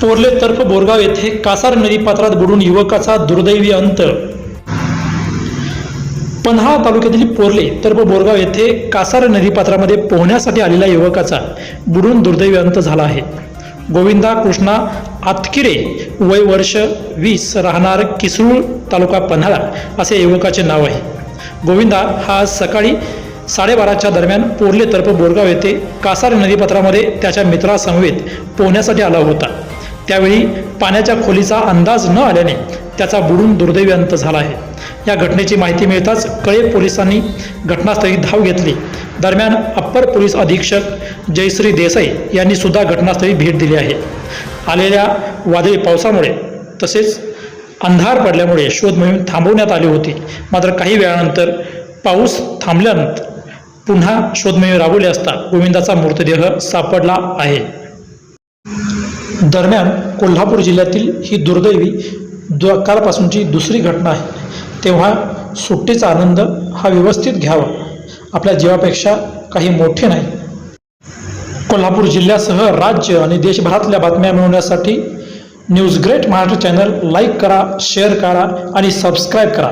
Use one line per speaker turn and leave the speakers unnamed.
पोर्ले तर्फ बोरगाव येथे कासार नदीपात्रात बुडून युवकाचा दुर्दैवी अंत. पन्हाळा तालुक्यातील पोर्ले तर्फ बोरगाव येथे कासार नदीपात्रामध्ये पोहण्यासाठी आलेल्या युवकाचा बुडून दुर्दैवी अंत झाला आहे. गोविंदा कृष्णा आतकिरे वय वर्ष वीस राहणार किसरूळ तालुका पन्हाळा असे युवकाचे नाव आहे. गोविंदा हा सकाळी साडेबाराच्या दरम्यान पोर्ले तर्फ बोरगाव येथे कासार नदीपात्रामध्ये त्याच्या मित्रासमवेत पोहण्यासाठी आला होता. त्यावेळी पाण्याच्या खोलीचा अंदाज न आल्याने त्याचा बुडून दुर्दैवी अंत झाला आहे. या घटनेची माहिती मिळताच कळे पोलिसांनी घटनास्थळी धाव घेतली. दरम्यान अप्पर पोलीस अधीक्षक जयश्री देसाई यांनी सुद्धा घटनास्थळी भेट दिली आहे. आलेल्या वादळी पावसामुळे तसेच अंधार पडल्यामुळे शोध मोहीम थांबवण्यात आली होती. मात्र काही वेळानंतर पाऊस थांबल्यानंतर पुन्हा शोधमोहीम राबवली असता गोविंदाचा मृतदेह सापडला आहे. दरम्यान कोल्हापूर जिल्ह्यातील ही दुर्दैवी दु कालपासूनची दुसरी घटना आहे. तेव्हा सुट्टीचा आनंद हा व्यवस्थित घ्यावा. आपल्या जीवापेक्षा काही मोठे नाही. कोल्हापूर जिल्ह्यासह राज्य आणि देशभरातल्या बातम्या मिळवण्यासाठी news great Maharashtra channel like करा शेअर करा आणि सबस्क्राईब करा.